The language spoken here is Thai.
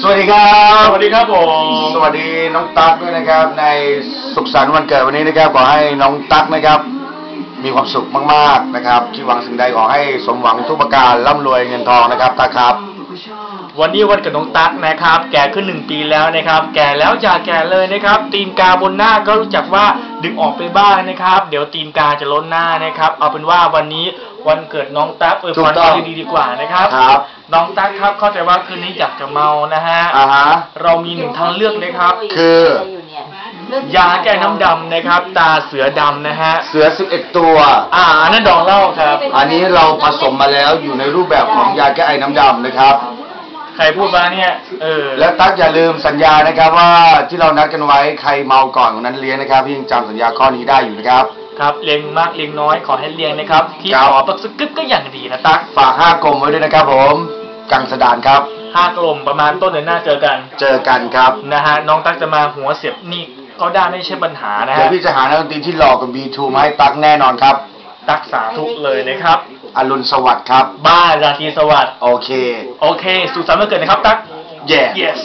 สวัสดีครับ สวัสดีครับผม สวัสดีน้องตั๊กด้วยนะครับ ในสุขสันต์วันเกิดวันนี้นะครับ ขอให้น้องตั๊กนะครับ มีความสุขมากๆนะครับคิดหวังสิ่งใดขอให้สมหวังทุกประการร่ำรวยเงินทองนะครับตั๊กครับ วันนี้วันเกิดน้องตั๊กนะครับ แก่ขึ้นหนึ่งปีแล้วนะครับ แก่แล้วอย่าแก่เลยนะครับ ตีนกาบนหน้าก็รู้จักว่า ดึงออกไปบ้างนะครับ เดี๋ยวตีนกาจะล้นหน้านะครับ เอาเป็นว่าวันนี้วันเกิดน้องตั๊กอวยถูพกรต้องดีๆดีกว่านะครับครับ น้องตั๊กครับเข้าใจว่าคืนนี้อยากจะเมานะฮะอ่าฮะเรามีหนึ่งทางเลือกนะครับ คือยาแก้น้ำดำนะครับ ตาเสือดำนะฮะ เสือ11ตัว อ่าอันนั้นดองเหล่าครับ อันนี้เราผสมมาแล้วอยู่ในรูปแบบของยาแก้ไอน้ำดำนะครับ ใครพูดมาเนี่ย เออ และตั๊กอย่าลืมสัญญานะครับว่าที่เรานัดกันไว้ใครเมาก่อนคนนั้นเลี้ยงนะครับพี่ยังจำสัญญาข้อนี้ได้อยู่นะครับ ครับเลี้ยงมากเลี้ยงน้อยขอให้เลี้ยงนะครับ ที่ครับ ขอปักสกึกก็อย่างดีนะตั๊กฝากห้ากลมไว้ด้วยนะครับผมกังสดานครับ ห้ากลมประมาณต้นเดือนหน้าเจอกัน เจอกันครับนะฮะน้องตั๊กจะมาหัวเสียบนี่ก็ได้ไม่ใช่ปัญหานะเดี๋ยฮะ วพี่จะหานักดนตรีที่หล่อกว่า B2 มาให้ตั๊กแน่นอนครับ ตั๊กสาธุเลยนะครับ อรุณสวัสดิ์ครับ บ้านราตรีสวัสดิ์ โอเค โอเค สุขสันต์วันเกิดนะครับ ตั๊กแย่ yes